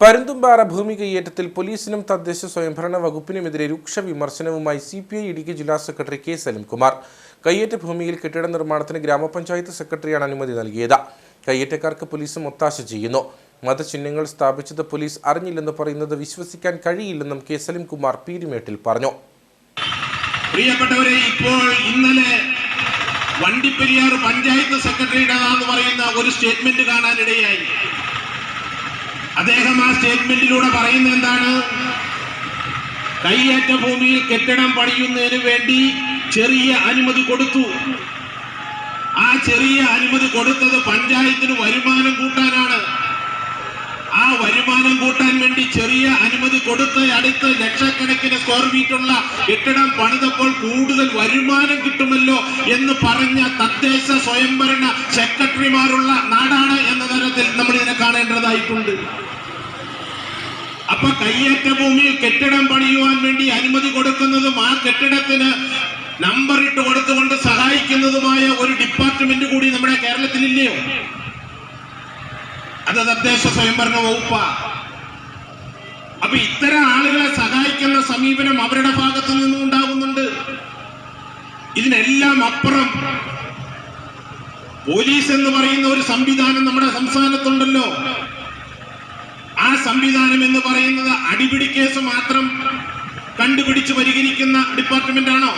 പരുന്തുംപാറ ഭൂമി കയ്യേറ്റത്തിൽ പോലീസിനും തദ്ദേശ സ്വയംഭരണ വകുപ്പിനുമെതിരെ രൂക്ഷ വിമർശനവുമായി സി പി ഐ ഇടുക്കി ജില്ലാ സെക്രട്ടറി കെ. സലിംകുമാർ. കയ്യേറ്റ ഭൂമിയിൽ കെട്ടിട നിർമ്മാണത്തിന് ഗ്രാമപഞ്ചായത്ത് സെക്രട്ടറിയാണ് അനുമതി നൽകിയത്. കയ്യേറ്റക്കാർക്ക് പോലീസും ഒത്താശ ചെയ്യുന്നു. മതചിഹ്നങ്ങൾ സ്ഥാപിച്ചത് പോലീസ് അറിഞ്ഞില്ലെന്ന് പറയുന്നത് വിശ്വസിക്കാൻ കഴിയില്ലെന്നും കെ. സലിംകുമാർ പീരുമേട്ടിൽ പറഞ്ഞു. പ്രിയപ്പെട്ടവരെ ഇപ്പോൾ ഇന്നലെ വണ്ടിപ്പെരിയാർ പഞ്ചായത്ത് സെക്രട്ടറിയുടേതാന്ന് പറയുന്ന ഒരു സ്റ്റേറ്റ്മെന്റ് കാണാനിടയായി. അദ്ദേഹം ആ സ്റ്റേറ്റ്മെന്റിലൂടെ പറയുന്നത് എന്താണ്? കയ്യേറ്റ ഭൂമിയിൽ കെട്ടിടം പണിയുന്നതിന് വേണ്ടി ചെറിയ അനുമതി കൊടുത്തു. ആ ചെറിയ അനുമതി കൊടുത്തത് പഞ്ചായത്തിന് വരുമാനം കൂട്ടാനാണ്. ആ വരുമാനം കൂട്ടാൻ വേണ്ടി ചെറിയ അനുമതി കൊടുത്ത് അടുത്ത് ലക്ഷക്കണക്കിന് സ്ക്വയർ ഫീറ്റുള്ള കെട്ടിടം പണിതപ്പോൾ കൂടുതൽ വരുമാനം കിട്ടുമല്ലോ എന്ന് പറഞ്ഞ തദ്ദേശ സ്വയംഭരണ സെക്രട്ടറിമാരുള്ള നാടാണ് എന്ന തരത്തിൽ നമ്മൾ ഇതിനെ കാണേണ്ടതായിട്ടുണ്ട്. അപ്പൊ കയ്യേറ്റ ഭൂമിയിൽ കെട്ടിടം പണിയുവാൻ വേണ്ടി അനുമതി കൊടുക്കുന്നതും ആ കെട്ടിടത്തിന് നമ്പർ ഇട്ട് കൊടുത്തുകൊണ്ട് സഹായിക്കുന്നതുമായ ഒരു ഡിപ്പാർട്ട്മെന്റ് കൂടി നമ്മുടെ കേരളത്തിലില്ലയോ? അത് തദ്ദേശ സ്വയംഭരണ വകുപ്പാ. അപ്പൊ ഇത്തരം ആളുകളെ സഹായിക്കുന്ന സമീപനം അവരുടെ ഭാഗത്തു നിന്നും ഉണ്ടാകുന്നുണ്ട്. ഇതിനെല്ലാം അപ്പുറം പോലീസ് എന്ന് പറയുന്ന ഒരു സംവിധാനം നമ്മുടെ സംസ്ഥാനത്തുണ്ടല്ലോ. സംവിധാനം എന്ന് പറയുന്നത് അടിപിടി കേസ് മാത്രം കണ്ടുപിടിച്ച് പരിഹരിക്കുന്ന ഡിപ്പാർട്ട്മെന്റ് ആണോ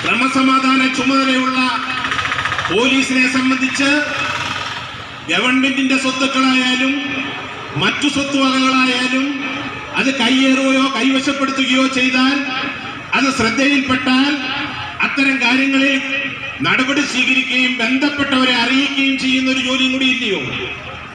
ക്രമസമാധാന ചുമതലയുള്ള പോലീസിനെ സംബന്ധിച്ച് ഗവൺമെന്റിന്റെ സ്വത്തുക്കളായാലും മറ്റു സ്വത്തുവകകളായാലും അത് കൈയേറുകയോ കൈവശപ്പെടുത്തുകയോ ചെയ്താൽ അത് ശ്രദ്ധയിൽപ്പെട്ടാൽ അത്തരം കാര്യങ്ങളിൽ നടപടി സ്വീകരിക്കുകയും ബന്ധപ്പെട്ടവരെ അറിയിക്കുകയും ചെയ്യുന്ന ഒരു ജോലിയും കൂടി ഇല്ലയോ?